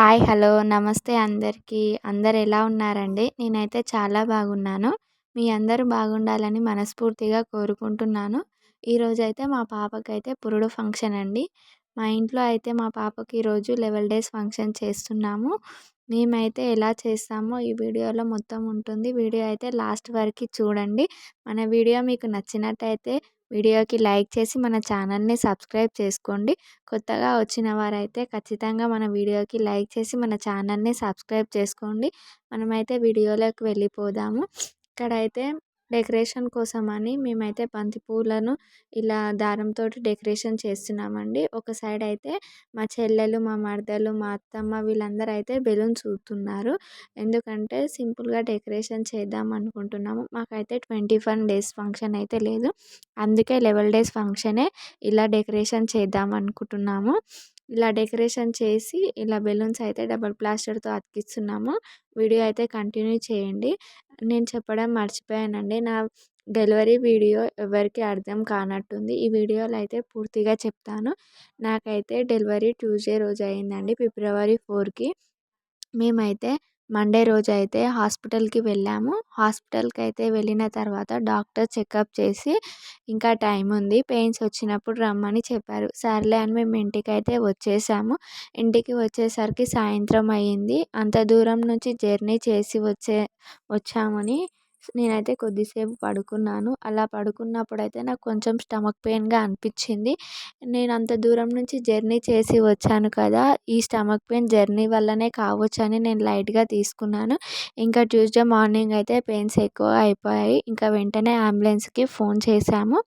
Hi hello నమస్తే అందరికీ. అందరు ఎలా ఉన్నారండి? నేనైతే చాలా బాగున్నాను. మీ అందరూ బాగుండాలని మనస్ఫూర్తిగా కోరుకుంటున్నాను. ఈరోజైతే మా పాపకైతే పురుడు ఫంక్షన్ అండి. మా ఇంట్లో అయితే మా పాపకి ఈరోజు లెవెల్ డేస్ ఫంక్షన్ చేస్తున్నాము. మేమైతే ఎలా చేస్తామో ఈ వీడియోలో మొత్తం ఉంటుంది. వీడియో అయితే లాస్ట్ వరకు చూడండి. మన వీడియో మీకు నచ్చినట్టయితే వీడియోకి లైక్ చేసి మన ఛానల్ని సబ్స్క్రైబ్ చేసుకోండి. కొత్తగా వచ్చిన వారైతే ఖచ్చితంగా మన వీడియోకి లైక్ చేసి మన ఛానల్ని సబ్స్క్రైబ్ చేసుకోండి. మనమైతే వీడియోలోకి వెళ్ళిపోదాము. ఇక్కడైతే డెకరేషన్ కోసం అని మేమైతే బంతి పూలను ఇలా దారంతో డెకరేషన్ చేస్తున్నామండి. ఒక సైడ్ అయితే మా చెల్లెలు మా మరదలు మా అత్తమ్మ వీళ్ళందరూ అయితే బెలూన్స్ ఊతున్నారు ఎందుకంటే సింపుల్గా డెకరేషన్ చేద్దాం అనుకుంటున్నాము. మాకైతే ట్వంటీ వన్ డేస్ ఫంక్షన్ అయితే లేదు. అందుకే లెవెల్ డేస్ ఫంక్షనే ఇలా డెకరేషన్ చేద్దాం అనుకుంటున్నాము. ఇలా డెకరేషన్ చేసి ఇలా బెలూన్స్ అయితే డబల్ ప్లాస్టర్తో అతికిస్తున్నాము. వీడియో అయితే కంటిన్యూ చేయండి. నేను చెప్పడం మర్చిపోయానండి. నా డెలివరీ వీడియో ఎవరికి అర్థం కానట్టుంది. ఈ వీడియోలో అయితే పూర్తిగా చెప్తాను. నాకైతే డెలివరీ ట్యూస్డే రోజు అయిందండి. ఫిబ్రవరి ఫోర్కి. మేమైతే మండే రోజు అయితే హాస్పిటల్కి వెళ్ళాము. హాస్పిటల్కి అయితే వెళ్ళిన తర్వాత డాక్టర్ చెకప్ చేసి ఇంకా టైం ఉంది. పెయిన్స్ వచ్చినప్పుడు రమ్మని చెప్పారు. సర్లే అని మేము ఇంటికి అయితే వచ్చేసాము. ఇంటికి వచ్చేసరికి సాయంత్రం అయ్యింది. అంత దూరం నుంచి జర్నీ చేసి వచ్చే వచ్చామని నేనైతే కొద్దిసేపు పడుకున్నాను. అలా పడుకున్నప్పుడు అయితే నాకు కొంచెం స్టమక్ పెయిన్గా అనిపించింది. నేను అంత దూరం నుంచి జర్నీ చేసి వచ్చాను కదా! ఈ స్టమక్ పెయిన్ జర్నీ వల్లనే కావచ్చు అని నేను లైట్గా తీసుకున్నాను. ఇంకా ట్యూస్డే మార్నింగ్ అయితే పెయిన్స్ ఎక్కువ అయిపోయాయి. ఇంకా వెంటనే అంబులెన్స్కి ఫోన్ చేసాము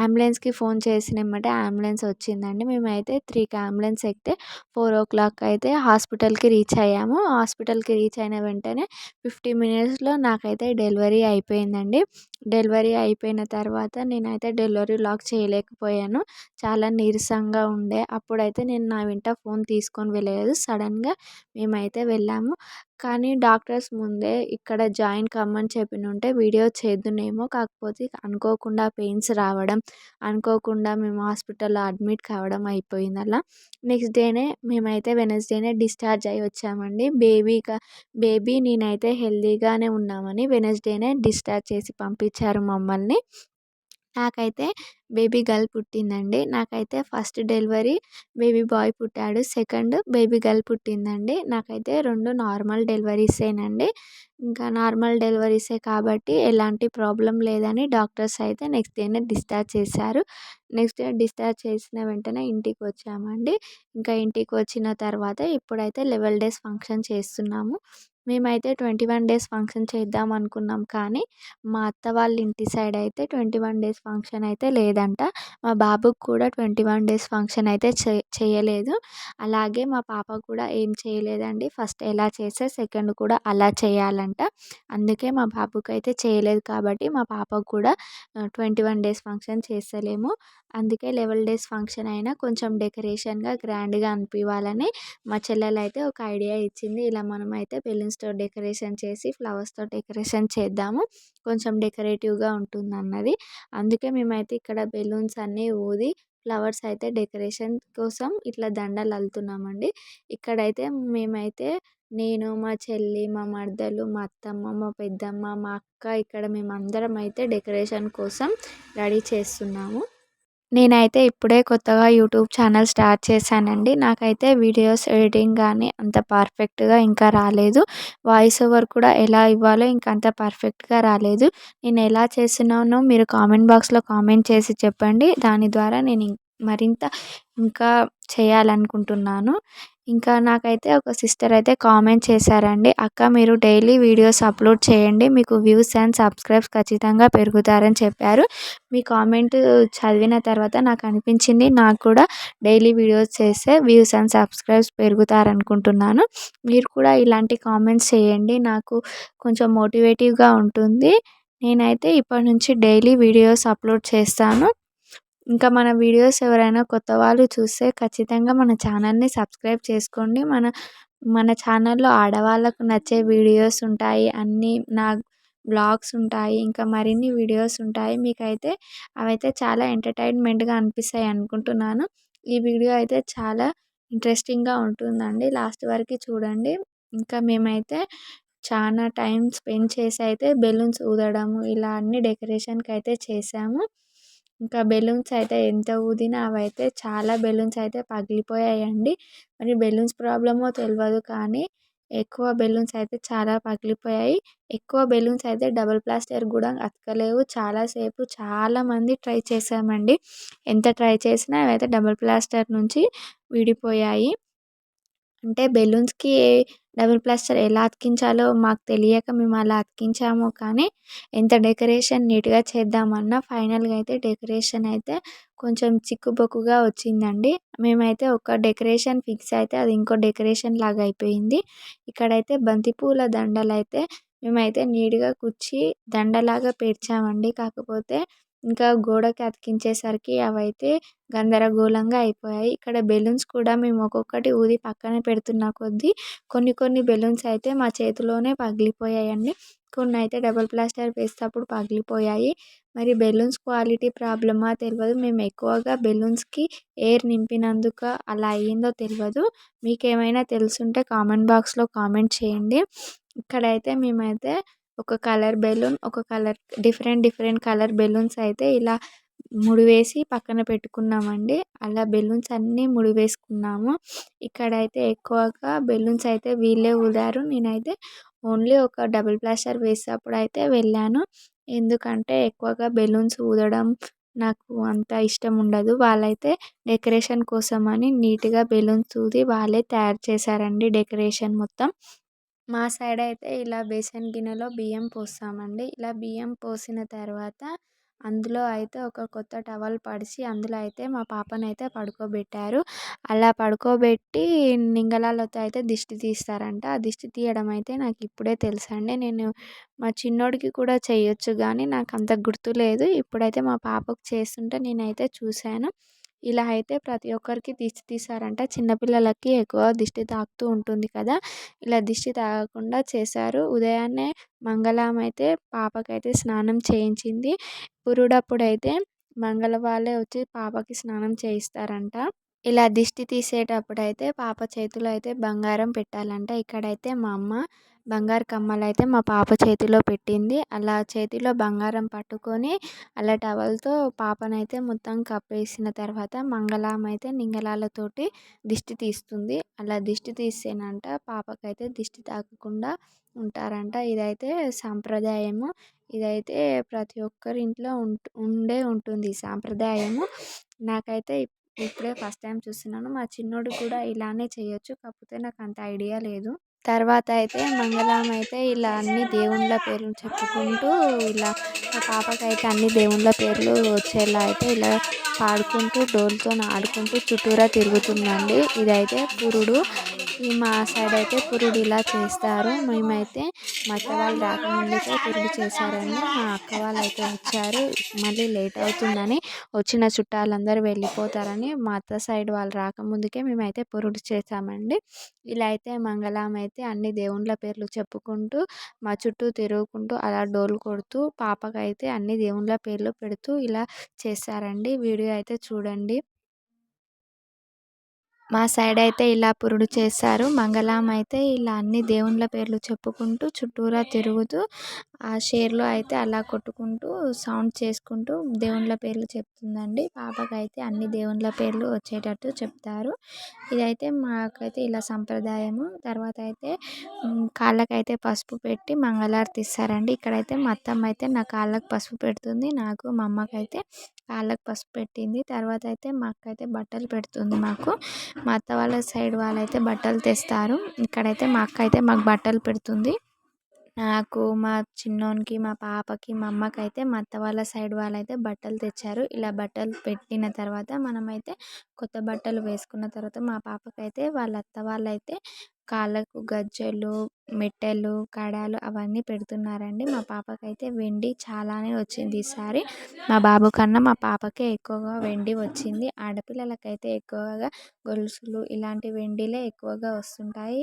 అంబులెన్స్కి ఫోన్ చేసిన వెంబటే అంబులెన్స్ వచ్చిందండి. మేమైతే త్రీకి అంబులెన్స్ ఎక్కితే ఫోర్ ఓ క్లాక్ అయితే హాస్పిటల్కి రీచ్ అయ్యాము. హాస్పిటల్కి రీచ్ అయిన వెంటనే ఫిఫ్టీ మినిట్స్లో నాకైతే డెలివరీ డెలివరీ అయిపోయిందండి. డెలివరీ అయిపోయిన తర్వాత నేనైతే డెలివరీ లాక్ చేయలేకపోయాను. చాలా నీరసంగా ఉండే. అప్పుడైతే నేను నా వెంట ఫోన్ తీసుకొని వెళ్ళలేదు. సడన్గా మేమైతే వెళ్ళాము. కానీ డాక్టర్స్ ముందే ఇక్కడ జాయిన్ కమ్మని చెప్పినుంటే వీడియో చేద్దునేమో. కాకపోతే అనుకోకుండా పెయిన్స్ రావడం అనుకోకుండా మేము హాస్పిటల్లో అడ్మిట్ కావడం అయిపోయింది అలా నెక్స్ట్ డేనే మేమైతే వెనస్డేనే డిశ్చార్జ్ అయ్యి వచ్చామండి. బేబీగా బేబీ నేనైతే హెల్తీగానే ఉన్నామని వెనస్డేనే డిశ్చార్జ్ చేసి పంపించారు మమ్మల్ని. నాకైతే బేబీ గర్ల్ పుట్టిందండి. నాకైతే ఫస్ట్ డెలివరీ బేబీ బాయ్ పుట్టాడు. సెకండ్ బేబీ గర్ల్ పుట్టిందండి. నాకైతే రెండు నార్మల్ డెలివరీసేనండి. ఇంకా నార్మల్ డెలివరీసే కాబట్టి ఎలాంటి ప్రాబ్లం లేదని డాక్టర్స్ అయితే నెక్స్ట్ డేనే డిశ్చార్జ్ చేశారు. నెక్స్ట్ డే డిశ్చార్జ్ చేసిన వెంటనే ఇంటికి వచ్చామండి ఇంకా ఇంటికి వచ్చిన తర్వాత ఇప్పుడైతే లెవెల్ డేస్ ఫంక్షన్ చేస్తున్నాము. మేమైతే ట్వంటీ వన్ డేస్ ఫంక్షన్ చేద్దాం అనుకున్నాం. కానీ మా అత్త వాళ్ళ ఇంటి సైడ్ అయితే ట్వంటీ వన్ డేస్ ఫంక్షన్ అయితే లేదంట. మా బాబుకి కూడా ట్వంటీ వన్ డేస్ ఫంక్షన్ అయితే చే చేయలేదు. అలాగే మా పాప కూడా ఏం చేయలేదండి. ఫస్ట్ ఎలా చేస్తే సెకండ్ కూడా అలా చేయాలంట. అందుకే మా బాబుకి అయితే చేయలేదు కాబట్టి మా పాపకు కూడా ట్వంటీ వన్ డేస్ ఫంక్షన్ చేస్తలేము. అందుకే లెవెల్ డేస్ ఫంక్షన్ అయినా కొంచెం డెకరేషన్గా గ్రాండ్గా అనిపించాలని మా చెల్లెలు అయితే ఒక ఐడియా ఇచ్చింది. ఇలా మనం అయితే తో డెకరేషన్ చేసి ఫ్లవర్స్తో డెకరేషన్ చేద్దాము. కొంచెం డెకరేటివ్గా ఉంటుంది అన్నది అందుకే మేమైతే ఇక్కడ బెలూన్స్ అన్నీ ఊది ఫ్లవర్స్ అయితే డెకరేషన్ కోసం ఇట్లా దండలు అల్లుతున్నామండి. ఇక్కడైతే మేమైతే నేను మా చెల్లి మా మరదలు మా అత్తమ్మ మా పెద్దమ్మ మా అక్క ఇక్కడ మేమందరం అయితే డెకరేషన్ కోసం రెడీ చేస్తున్నాము. నేనైతే ఇప్పుడే కొత్తగా యూట్యూబ్ ఛానల్ స్టార్ట్ చేశానండి. నాకైతే వీడియోస్ ఎడిటింగ్ కానీ అంత పర్ఫెక్ట్గా ఇంకా రాలేదు. వాయిస్ ఓవర్ కూడా ఎలా ఇవ్వాలో ఇంకా అంత పర్ఫెక్ట్గా రాలేదు. నేను ఎలా చేస్తున్నానో మీరు కామెంట్ బాక్స్లో కామెంట్ చేసి చెప్పండి. దాని ద్వారా నేను మరింత ఇంకా చేయాలనుకుంటున్నాను. ఇంకా నాకైతే ఒక సిస్టర్ అయితే కామెంట్ చేశారండి అక్క మీరు డైలీ వీడియోస్ అప్లోడ్ చేయండి మీకు వ్యూస్ అండ్ సబ్స్క్రైబ్స్ ఖచ్చితంగా పెరుగుతారని చెప్పారు. మీ కామెంట్ చదివిన తర్వాత నాకు అనిపించింది నాకు కూడా డైలీ వీడియోస్ చేస్తే వ్యూస్ అండ్ సబ్స్క్రైబ్స్ పెరుగుతారనుకుంటున్నాను. మీరు కూడా ఇలాంటి కామెంట్స్ చేయండి నాకు కొంచెం మోటివేటివ్గా ఉంటుంది. నేనైతే ఇప్పటి నుంచి డైలీ వీడియోస్ అప్లోడ్ చేస్తాను. ఇంకా మన వీడియోస్ ఎవరైనా కొత్త వాళ్ళు చూస్తే ఖచ్చితంగా మన ఛానల్ని సబ్స్క్రైబ్ చేసుకోండి. మన మన ఛానల్లో ఆడవాళ్ళకు నచ్చే వీడియోస్ ఉంటాయి. అన్నీ నా వ్లాగ్స్ ఉంటాయి. ఇంకా మరిన్ని వీడియోస్ ఉంటాయి. మీకైతే అవైతే చాలా ఎంటర్టైన్మెంట్గా అనిపిస్తాయి అనుకుంటున్నాను. ఈ వీడియో అయితే చాలా ఇంట్రెస్టింగ్గా ఉంటుందండి. లాస్ట్ వరకు చూడండి. ఇంకా మేమైతే చాలా టైం స్పెండ్ చేసి అయితే బెలూన్స్ ఊదడము ఇలా అన్ని డెకరేషన్కి అయితే చేసాము. ఇంకా బెలూన్స్ అయితే ఎంత ఊదినా అవైతే చాలా బెలూన్స్ అయితే పగిలిపోయాయండి. మరి బెలూన్స్ ప్రాబ్లమో తెలియదు కానీ ఎక్కువ బెలూన్స్ అయితే చాలా పగిలిపోయాయి. ఎక్కువ బెలూన్స్ అయితే డబల్ ప్లాస్టర్ కూడా అతకలేవు. చాలాసేపు చాలామంది ట్రై చేసామండి ఎంత ట్రై చేసినా అవైతే డబల్ ప్లాస్టర్ నుంచి విడిపోయాయి. అంటే బెలూన్స్కి డబుల్ ప్లాస్టర్ ఎలా అతికించాలో మాకు తెలియక మేము అలా అతికించాము. కానీ ఎంత డెకరేషన్ నీట్గా చేద్దామన్నా ఫైనల్గా అయితే డెకరేషన్ అయితే కొంచెం చిక్కుబొక్కుగా వచ్చిందండి. మేమైతే ఒక డెకరేషన్ ఫిక్స్ అయితే అది ఇంకో డెకరేషన్ లాగా అయిపోయింది. ఇక్కడైతే బంతిపూల దండలు అయితే మేమైతే నీట్గా కుచ్చి దండలాగా పేర్చామండి. కాకపోతే ఇంకా గోడకి అతికించేసరికి అవైతే గందరగోళంగా అయిపోయాయి. ఇక్కడ బెలూన్స్ కూడా మేము ఒక్కొక్కటి ఊది పక్కన పెడుతున్న కొద్దీ కొన్ని కొన్ని బెలూన్స్ అయితే మా చేతిలోనే పగిలిపోయాయండి. కొన్ని అయితే డబల్ ప్లాస్టర్ వేసేటప్పుడు పగిలిపోయాయి. మరి బెలూన్స్ క్వాలిటీ ప్రాబ్లమా తెలియదు మేము ఎక్కువగా బెలూన్స్కి ఎయిర్ నింపినందుకు అలా అయ్యిందో తెలియదు మీకు ఏమైనా తెలుసుంటే కామెంట్ బాక్స్లో కామెంట్ చేయండి. ఇక్కడైతే మేమైతే ఒక కలర్ బెలూన్ ఒక colour different different colour balloons అయితే ఇలా ముడివేసి పక్కన పెట్టుకున్నామండి. అలా బెలూన్స్ అన్నీ ముడివేసుకున్నాము. ఇక్కడైతే ఎక్కువగా బెలూన్స్ అయితే వీళ్ళే ఊదారు. నేనైతే ఓన్లీ ఒక డబుల్ ప్లాస్టర్ వేసేటప్పుడు అయితే వెళ్ళాను. ఎందుకంటే ఎక్కువగా బెలూన్స్ ఊదడం నాకు అంత ఇష్టం ఉండదు. వాళ్ళైతే డెకరేషన్ కోసం అని నీట్గా బెలూన్స్ ఊది వాళ్ళే తయారు చేశారండి డెకరేషన్ మొత్తం. మా సైడ్ అయితే ఇలా బేసన్ గిన్నెలో బియ్యం పోస్తామండి. ఇలా బియ్యం పోసిన తర్వాత అందులో అయితే ఒక కొత్త టవల్ పరిచి అందులో అయితే మా పాపను అయితే పడుకోబెట్టారు. అలా పడుకోబెట్టి నింగలాలతో అయితే దిష్టి తీస్తారంట. ఆ దిష్టి తీయడం అయితే నాకు ఇప్పుడే తెలుసండి. నేను మా చిన్నోడికి కూడా చేయొచ్చు కానీ నాకు అంత గుర్తులేదు ఇప్పుడైతే మా పాపకు చేస్తుంటే నేనైతే చూశాను. ఇలా అయితే ప్రతి ఒక్కరికి దిష్టి తీశారంట. చిన్నపిల్లలకి ఎక్కువ దిష్టి తాకుతూ ఉంటుంది కదా! ఇలా దిష్టి తాగకుండా చేశారు. ఉదయాన్నే మంగళం అయితే పాపకైతే స్నానం చేయించింది. పురుడప్పుడు అయితే మంగళ వాళ్ళే వచ్చి పాపకి స్నానం చేయిస్తారంట. ఇలా దిష్టి తీసేటప్పుడు అయితే పాప చేతిలో అయితే బంగారం పెట్టాలంట. ఇక్కడైతే మా అమ్మ బంగారు కమ్మలు అయితే మా పాప చేతిలో పెట్టింది. అలా చేతిలో బంగారం పట్టుకొని అలా టవల్తో పాపనైతే మొత్తం కప్పేసిన తర్వాత మంగళం అయితే నింగలాలతోటి దిష్టి తీస్తుంది. అలా దిష్టి తీస్తేనంట పాపకైతే దిష్టి తాకకుండా ఉంటారంట. ఇదైతే సాంప్రదాయము. ఇదైతే ప్రతి ఒక్కరి ఇంట్లో ఉంటు ఉండే ఉంటుంది సాంప్రదాయము. నాకైతే ఇప్పుడే ఫస్ట్ టైం చూస్తున్నాను. మా చిన్నోడు కూడా ఇలానే చేయొచ్చు. కాకపోతే నాకు అంత ఐడియా లేదు. తర్వాత అయితే మంగళం అయితే ఇలా అన్ని దేవుళ్ళ పేర్లు చెప్పుకుంటూ ఇలా మా పాపకైతే అన్ని దేవుళ్ళ పేర్లు వచ్చేలా అయితే ఇలా పాడుకుంటూ డోల్తో ఆడుకుంటూ చుట్టూరా తిరుగుతుందండి. ఇదైతే పురుడు ఈ మా సైడ్ అయితే పురుడు ఇలా చేస్తారు. మేమైతే మా అత్త వాళ్ళు రాకముందుకే పురుడు చేశారండి. మా అక్క వాళ్ళు అయితే వచ్చారు. మళ్ళీ లేట్ అవుతుందని వచ్చిన చుట్టాలందరూ వెళ్ళిపోతారని మా అత్త సైడ్ వాళ్ళు రాకముందుకే మేమైతే పురుడు చేసామండి ఇలా అయితే మంగళం అయితే అన్ని దేవుళ్ళ పేర్లు చెప్పుకుంటూ మా చుట్టూ తిరుగుకుంటూ అలా డోలు కొడుతూ పాపకైతే అన్ని దేవుళ్ళ పేర్లు పెడుతూ ఇలా చేస్తారండి వీడియో అయితే చూడండి. మా సైడ్ అయితే ఇలా పురుడు చేస్తారు మంగళం అయితే ఇలా అన్ని దేవుళ్ళ పేర్లు చెప్పుకుంటూ చుట్టూరా తిరుగుతూ ఆ షేర్లో అయితే అలా కొట్టుకుంటూ సౌండ్ చేసుకుంటూ దేవుళ్ళ పేర్లు చెప్తుందండి. పాపకైతే అన్ని దేవుళ్ళ పేర్లు వచ్చేటట్టు చెప్తారు. ఇదైతే మాకైతే ఇలా సంప్రదాయము. తర్వాత అయితే కాళ్ళకైతే పసుపు పెట్టి మంగళారతి ఇస్తారండి. ఇక్కడైతే మా అత్తమ్మ అయితే నా కాళ్ళకు పసుపు పెడుతుంది. నాకు మా అమ్మకైతే కాళ్ళకు పసుపు పెట్టింది. తర్వాత అయితే మా అక్క అయితే బట్టలు పెడుతుంది మాకు. మా అత్త వాళ్ళ సైడ్ వాళ్ళైతే బట్టలు తెస్తారు. ఇక్కడైతే మా అక్క అయితే మాకు బట్టలు పెడుతుంది. నాకు మా చిన్నోనికి మా పాపకి మా అమ్మకి అయితే మా అత్త వాళ్ళ సైడ్ వాళ్ళైతే బట్టలు తెచ్చారు. ఇలా బట్టలు పెట్టిన తర్వాత మనమైతే కొత్త బట్టలు వేసుకున్న తర్వాత మా పాపకైతే వాళ్ళ అత్త వాళ్ళైతే కాళ్ళకు గజ్జెలు మెట్టెలు కడాలు అవన్నీ పెడుతున్నారండి. మా పాపకైతే వెండి చాలానే వచ్చింది ఈసారి. మా బాబు కన్నా మా పాపకే ఎక్కువగా వెండి వచ్చింది. ఆడపిల్లలకైతే ఎక్కువగా గొలుసులు ఇలాంటి వెండిలే ఎక్కువగా వస్తుంటాయి.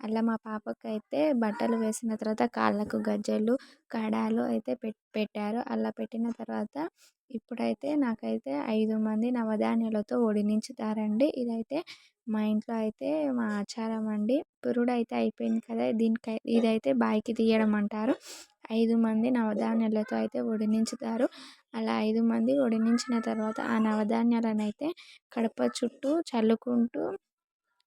అలా మా పాపకైతే బట్టలు వేసిన తర్వాత కాళ్ళకు గజ్జెలు కడాలు అయితే పెట్టారు. అలా పెట్టిన తర్వాత ఇప్పుడైతే నాకైతే ఐదు మంది నవధాన్యాలతో వడ్డించుతారండి ఇదైతే మా ఇంట్లో అయితే మా ఆచారం అండి. పురుడు అయితే అయిపోయింది కదా దీనికి ఇదైతే బాయికి తీయడం అంటారు. ఐదు మంది నవధాన్యాలతో అయితే వడినించుతారు అలా ఐదు మంది వడినించిన తర్వాత ఆ నవధాన్యాలను అయితే కడప చుట్టూ చల్లుకుంటూ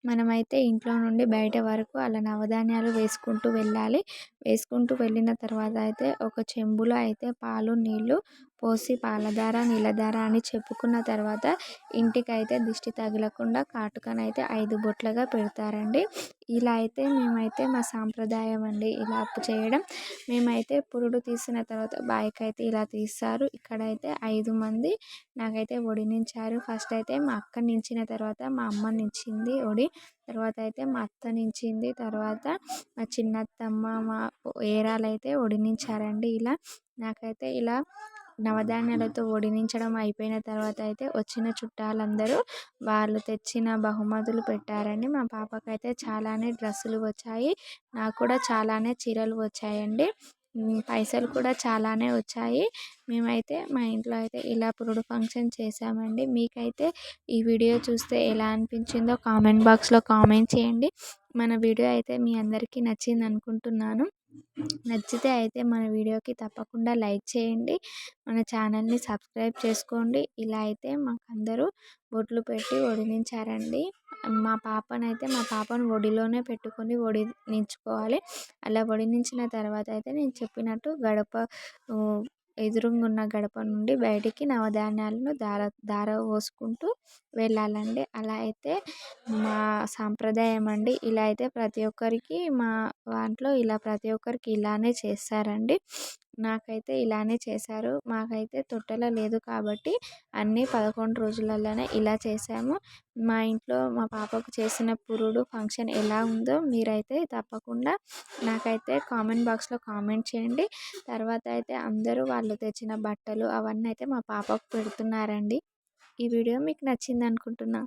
మనమైతే ఇంట్లో నుండి బయట వరకు అలా నవధాన్యాలు వేసుకుంటూ వెళ్ళాలి. వేసుకుంటూ వెళ్ళిన తర్వాత అయితే ఒక చెంబులో అయితే పాలు నీళ్ళు పోసి పాలధార నీలధార అని చెప్పుకున్న తర్వాత ఇంటికైతే దిష్టి తగలకుండా కాటుకనైతే ఐదు బొట్లుగా పెడతారండి. ఇలా అయితే మేమైతే మా సాంప్రదాయం అండి. ఇలా చేయడం. మేమైతే పురుడు తీసిన తర్వాత బాయికి అయితే ఇలా తీస్తారు. ఇక్కడైతే ఐదు మంది నాకైతే వడినించారు ఫస్ట్ అయితే మా అక్క నించిన తర్వాత మా అమ్మ నించింది ఒడి. తర్వాత అయితే మా అత్త నించింది. తర్వాత మా చిన్నత్తమ్మ మా ఏరాలైతే ఒడినించారండి. ఇలా నాకైతే ఇలా నవధాన్యాలతో వడినించడం అయిపోయిన తర్వాత అయితే వచ్చిన చుట్టాలందరూ వాళ్ళు తెచ్చిన బహుమతులు పెట్టారండి. మా పాపకైతే చాలానే డ్రెస్సులు వచ్చాయి. నాకు కూడా చాలానే చీరలు వచ్చాయండి. పైసలు కూడా చాలానే వచ్చాయి. మేమైతే మా ఇంట్లో అయితే ఇలా పురుడు ఫంక్షన్ చేసామండి మీకైతే ఈ వీడియో చూస్తే ఎలా అనిపించిందో కామెంట్ బాక్స్లో కామెంట్ చేయండి. మన వీడియో అయితే మీ అందరికీ నచ్చింది అనుకుంటున్నాను నచ్చితే అయితే మన వీడియోకి తప్పకుండా లైక్ చేయండి. మన ఛానల్ని సబ్స్క్రైబ్ చేసుకోండి. ఇలా అయితే మాకు అందరూ బొట్లు పెట్టి వడినించారండి మా పాపనైతే మా పాపను ఒడిలోనే పెట్టుకొని వడినించుకోవాలి అలా వడినించిన తర్వాత అయితే నేను చెప్పినట్టు గడప ఎదురుగా ఉన్న గడప నుండి బయటికి నవధాన్యాలను దార దార పోసుకుంటూ వెళ్ళాలండి. అలా అయితే మా సాంప్రదాయం అండి. ఇలా అయితే ప్రతి ఒక్కరికి మా దాంట్లో ఇలా ప్రతి ఒక్కరికి ఇలానే చేస్తారండి. నాకైతే ఇలానే చేశారు. మాకైతే తొట్టెల లేదు కాబట్టి అన్నీ పదకొండు రోజులలోనే ఇలా చేసాము మా ఇంట్లో మా పాపకు చేసిన పురుడు ఫంక్షన్ ఎలా ఉందో మీరైతే తప్పకుండా నాకైతే కామెంట్ బాక్స్లో కామెంట్ చేయండి. తర్వాత అయితే అందరూ వాళ్ళు తెచ్చిన బట్టలు అవన్నీ అయితే మా పాపకు పెడుతున్నారండి. ఈ వీడియో మీకు నచ్చింది అనుకుంటున్నా.